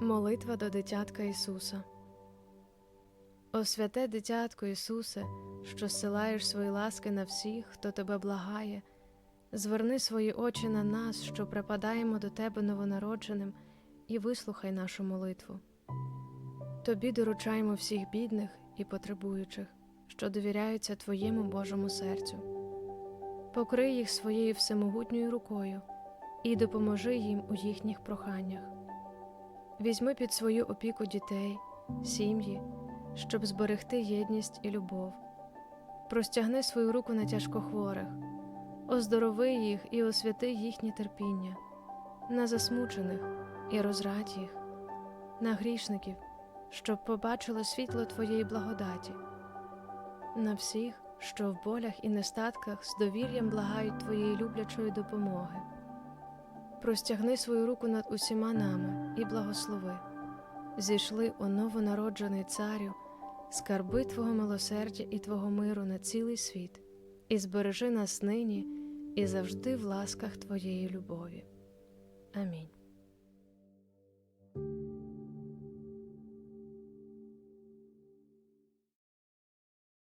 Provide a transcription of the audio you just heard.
Молитва до дитятка Ісуса. О святе дитятко Ісусе, що зсилаєш свої ласки на всіх, хто тебе благає, зверни свої очі на нас, що припадаємо до Тебе новонародженим, і вислухай нашу молитву. Тобі доручаємо всіх бідних і потребуючих, що довіряються Твоєму Божому серцю. Покрий їх своєю всемогутньою рукою і допоможи їм у їхніх проханнях. Візьми під свою опіку дітей, сім'ї, щоб зберегти єдність і любов. Простягни свою руку на тяжкохворих, оздорови їх і освяти їхнє терпіння, на засмучених і розрадь їх, на грішників, щоб побачили світло Твоєї благодаті, на всіх, що в болях і нестатках з довір'ям благають Твоєї люблячої допомоги. Простягни свою руку над усіма нами і благослови. Зійшли, о новонароджений царю, скарби Твого милосердя і Твого миру на цілий світ, і збережи нас нині і завжди в ласках Твоєї любові. Амінь.